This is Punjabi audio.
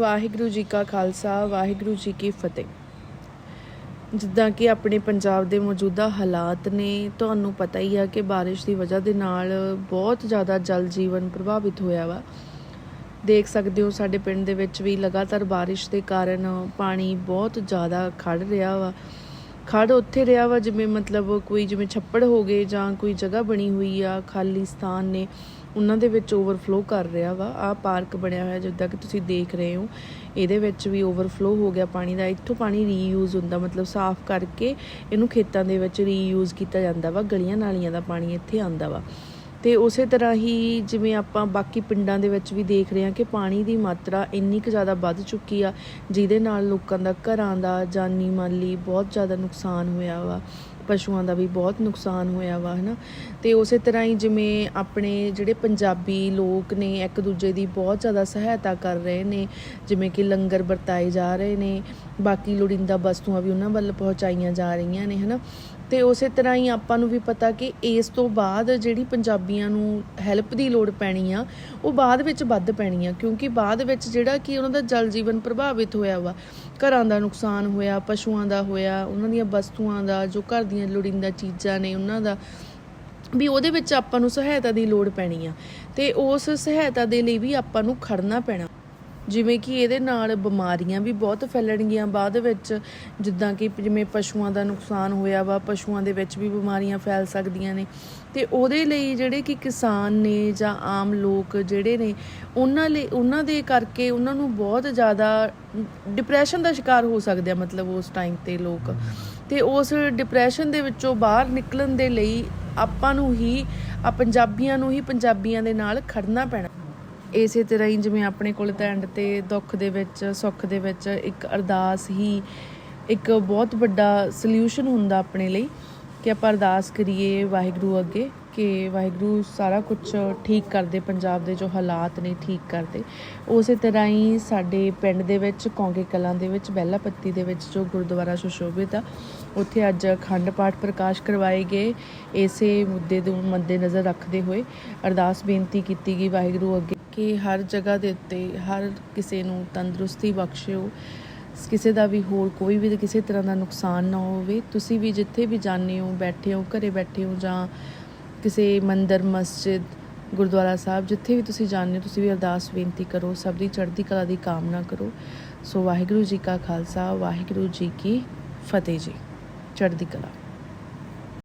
ਵਾਹਿਗੁਰੂ ਜੀ ਕਾ ਖਾਲਸਾ, ਵਾਹਿਗੁਰੂ ਜੀ ਕੀ ਫਤਿਹ। ਜਿੱਦਾਂ ਕਿ ਆਪਣੇ ਪੰਜਾਬ ਦੇ ਮੌਜੂਦਾ ਹਾਲਾਤ ਨੇ, ਤੁਹਾਨੂੰ ਪਤਾ ਹੀ ਆ ਕਿ ਬਾਰਿਸ਼ ਦੀ ਵਜ੍ਹਾ ਦੇ ਨਾਲ ਬਹੁਤ ਜ਼ਿਆਦਾ ਜਲ ਜੀਵਨ ਪ੍ਰਭਾਵਿਤ ਹੋਇਆ ਵਾ। ਦੇਖ ਸਕਦੇ ਹੋ, ਸਾਡੇ ਪਿੰਡ ਦੇ ਵਿੱਚ ਵੀ ਲਗਾਤਾਰ ਬਾਰਿਸ਼ ਦੇ ਕਾਰਨ ਪਾਣੀ ਬਹੁਤ ਜ਼ਿਆਦਾ ਖੜ ਰਿਹਾ ਵਾ। ਖੜ ਉੱਥੇ ਰਿਹਾ ਵਾ, ਜਿਵੇਂ ਮਤਲਬ ਕੋਈ ਜਿਵੇਂ ਛੱਪੜ ਹੋ ਗਏ ਜਾਂ ਕੋਈ ਜਗ੍ਹਾ ਬਣੀ ਹੋਈ ਆ, ਖਾਲੀ ਸਥਾਨ ਨੇ। ਉਹਨਾਂ ਦੇ ਵਿੱਚ ਓਵਰਫਲੋ ਕਰ ਰਿਹਾ ਵਾ। ਆ ਪਾਰਕ ਬਣਿਆ ਹੋਇਆ ਜਿੱਦਾਂ ਕਿ ਤੁਸੀਂ ਦੇਖ ਰਹੇ ਹੋ। ਇਹਦੇ ਵਿੱਚ ਵੀ ਓਵਰਫਲੋ ਹੋ ਗਿਆ ਪਾਣੀ ਦਾ। ਇੱਥੋਂ ਪਾਣੀ ਰੀਯੂਜ਼ ਹੁੰਦਾ, ਮਤਲਬ ਸਾਫ਼ ਕਰਕੇ ਇਹਨੂੰ ਖੇਤਾਂ ਦੇ ਵਿੱਚ ਰੀਯੂਜ਼ ਕੀਤਾ ਜਾਂਦਾ ਵਾ। ਗਲੀਆਂ ਨਾਲੀਆਂ ਦਾ ਪਾਣੀ ਇੱਥੇ ਆਂਦਾ ਵਾ। ਤੇ ਉਸੇ ਤਰ੍ਹਾਂ ਹੀ ਜਿਵੇਂ ਆਪਾਂ ਬਾਕੀ ਪਿੰਡਾਂ ਦੇ ਵਿੱਚ ਵੀ ਦੇਖ ਰਹੇ ਹਾਂ ਕਿ ਪਾਣੀ ਦੀ ਮਾਤਰਾ ਇੰਨੀ ਕੁ ਜ਼ਿਆਦਾ ਵੱਧ ਚੁੱਕੀ ਆ, ਜਿਹਦੇ ਨਾਲ ਲੋਕਾਂ ਦਾ ਘਰਾਂ ਦਾ ਜਾਨੀ ਮਾਲੀ ਬਹੁਤ ਜ਼ਿਆਦਾ ਨੁਕਸਾਨ ਹੋਇਆ ਵਾ। ਪਸ਼ੂਆਂ ਦਾ ਵੀ ਬਹੁਤ ਨੁਕਸਾਨ ਹੋਇਆ ਵਾ, ਹਨਾ। ਤੇ ਉਸੇ ਤਰ੍ਹਾਂ ਹੀ ਜਿਵੇਂ ਆਪਣੇ ਜਿਹੜੇ ਪੰਜਾਬੀ ਲੋਕ ਨੇ, ਇੱਕ ਦੂਜੇ ਦੀ ਬਹੁਤ ਜ਼ਿਆਦਾ ਸਹਾਇਤਾ ਕਰ ਰਹੇ ਨੇ, ਜਿਵੇਂ ਕਿ ਲੰਗਰ ਵਰਤਾਏ ਜਾ ਰਹੇ ਨੇ, ਬਾਕੀ ਲੋੜੀਂਦਾ ਵਸਤੂਆਂ ਵੀ ਉਹਨਾਂ ਵੱਲ ਪਹੁੰਚਾਈਆਂ ਜਾ ਰਹੀਆਂ ਨੇ, ਹਨਾ। ਤੇ ਉਸੇ ਤਰ੍ਹਾਂ ਹੀ ਆਪਾਂ ਨੂੰ ਵੀ ਪਤਾ ਕਿ ਇਸ ਤੋਂ ਬਾਅਦ ਜਿਹੜੀ ਪੰਜਾਬੀਆਂ ਨੂੰ ਹੈਲਪ ਦੀ ਲੋੜ ਪੈਣੀ ਆ, ਉਹ ਬਾਅਦ ਵਿੱਚ ਵੱਧ ਪੈਣੀ ਆ, ਕਿਉਂਕਿ ਬਾਅਦ ਵਿੱਚ ਜਿਹੜਾ ਕਿ ਉਹਨਾਂ ਦਾ ਜਲ ਜੀਵਨ ਪ੍ਰਭਾਵਿਤ ਹੋਇਆ ਵਾ, ਘਰਾਂ ਦਾ ਨੁਕਸਾਨ ਹੋਇਆ, ਪਸ਼ੂਆਂ ਦਾ ਹੋਇਆ, ਉਹਨਾਂ ਦੀਆਂ ਵਸਤੂਆਂ ਦਾ, ਜੋ ਘਰ ਦੀ ਦੀਆਂ ਲੋੜੀਂਦਾ ਚੀਜ਼ਾਂ ਨੇ ਉਹਨਾਂ ਦਾ, ਵੀ ਉਹਦੇ ਵਿੱਚ ਆਪਾਂ ਨੂੰ ਸਹਾਇਤਾ ਦੀ ਲੋੜ ਪੈਣੀ ਆ। ਤੇ ਉਸ ਸਹਾਇਤਾ ਦੇ ਲਈ ਵੀ ਆਪਾਂ ਨੂੰ ਖੜਨਾ ਪੈਣਾ। ਜਿਵੇਂ ਕਿ ਇਹਦੇ ਨਾਲ ਬਿਮਾਰੀਆਂ ਵੀ ਬਹੁਤ ਫੈਲਣਗੀਆਂ ਬਾਅਦ ਵਿੱਚ, ਜਿੱਦਾਂ ਕਿ ਜਿਵੇਂ ਪਸ਼ੂਆਂ ਦਾ ਨੁਕਸਾਨ ਹੋਇਆ ਵਾ, ਪਸ਼ੂਆਂ ਦੇ ਵਿੱਚ ਵੀ ਬਿਮਾਰੀਆਂ ਫੈਲ ਸਕਦੀਆਂ ਨੇ। ਤੇ ਉਹਦੇ ਲਈ ਜਿਹੜੇ ਕਿ ਕਿਸਾਨ ਨੇ ਜਾਂ ਆਮ ਲੋਕ ਜਿਹੜੇ ਨੇ, ਉਹਨਾਂ ਲਈ, ਉਹਨਾਂ ਦੇ ਕਰਕੇ ਉਹਨਾਂ ਨੂੰ ਬਹੁਤ ਜ਼ਿਆਦਾ ਡਿਪਰੈਸ਼ਨ ਦਾ ਸ਼ਿਕਾਰ ਹੋ ਸਕਦੇ ਆ, ਮਤਲਬ ਉਸ ਟਾਈਮ ਤੇ ਲੋਕ। ਤੇ ਉਸ ਡਿਪਰੈਸ਼ਨ ਦੇ ਵਿੱਚੋਂ ਬਾਹਰ ਨਿਕਲਣ ਦੇ ਲਈ ਆਪਾਂ ਨੂੰ ਹੀ ਆ ਪੰਜਾਬੀਆਂ ਨੂੰ ਹੀ ਪੰਜਾਬੀਆਂ ਦੇ ਨਾਲ ਖੜਨਾ ਪੈਣਾ। ਇਸੇ ਤਰ੍ਹਾਂ ਹੀ ਜਿਵੇਂ ਆਪਣੇ ਕੋਲ ਤਾਂ ਐਂਡ ਤੇ ਦੁੱਖ ਦੇ ਵਿੱਚ, ਸੁੱਖ ਦੇ ਵਿੱਚ ਇੱਕ ਅਰਦਾਸ ਹੀ ਇੱਕ ਬਹੁਤ ਵੱਡਾ ਸੋਲੂਸ਼ਨ ਹੁੰਦਾ ਆਪਣੇ ਲਈ ਕਿ ਆਪਾਂ ਅਰਦਾਸ ਕਰੀਏ ਵਾਹਿਗੁਰੂ ਅੱਗੇ ਕਿ ਵਾਹਿਗੁਰੂ ਸਾਰਾ ਕੁਝ ਠੀਕ ਕਰਦੇ, ਪੰਜਾਬ ਦੇ ਜੋ ਹਾਲਾਤ ਨੇ ਠੀਕ ਕਰਦੇ। ਉਸੇ ਤਰ੍ਹਾਂ ਹੀ ਸਾਡੇ ਪਿੰਡ ਦੇ ਵਿੱਚ, ਕੌਂਗੇ ਕਲਾਂ ਦੇ ਵਿੱਚ ਬੈਲਾ ਪੱਤੀ ਦੇ ਵਿੱਚ ਜੋ ਗੁਰਦੁਆਰਾ ਸੁਸ਼ੋਭਿਤ ਆ, ਉੱਥੇ ਅੱਜ ਅਖੰਡ ਪਾਠ ਪ੍ਰਕਾਸ਼ ਕਰਵਾਏ ਗਏ। ਇਸੇ ਮੁੱਦੇ ਨੂੰ ਮੱਦੇ ਨਜ਼ਰ ਰੱਖਦੇ ਹੋਏ ਅਰਦਾਸ ਬੇਨਤੀ ਕੀਤੀ ਗਈ ਵਾਹਿਗੁਰੂ ਅੱਗੇ। ਕਿ ਹਰ ਜਗ੍ਹਾ ਦੇ ਉੱਤੇ ਹਰ ਕਿਸੇ ਨੂੰ ਤੰਦਰੁਸਤੀ ਬਖਸ਼ਿਓ। ਕਿਸੇ ਦਾ ਵੀ ਹੋਰ ਕੋਈ ਵੀ ਕਿਸੇ ਤਰ੍ਹਾਂ ਦਾ ਨੁਕਸਾਨ ਨਾ ਹੋਵੇ। ਤੁਸੀਂ ਵੀ ਜਿੱਥੇ ਵੀ ਜਾਂਦੇ ਹੋ, ਬੈਠੇ ਹੋ, ਘਰੇ ਬੈਠੇ ਹੋ ਜਾਂ ਕਿਸੇ ਮੰਦਰ, ਮਸਜਿਦ, ਗੁਰਦੁਆਰਾ ਸਾਹਿਬ, ਜਿੱਥੇ ਵੀ ਤੁਸੀਂ ਜਾਂਦੇ ਹੋ, ਤੁਸੀਂ ਵੀ ਅਰਦਾਸ, ਬੇਨਤੀ ਕਰੋ, ਸਭ ਦੀ ਚੜ੍ਹਦੀ ਕਲਾ ਦੀ ਕਾਮਨਾ ਕਰੋ। ਸੋ ਵਾਹਿਗੁਰੂ ਜੀ ਕਾ ਖਾਲਸਾ, ਵਾਹਿਗੁਰੂ ਜੀ ਕੀ ਫਤਿਹ ਜੀ। ਚੜ੍ਹਦੀ ਕਲਾ।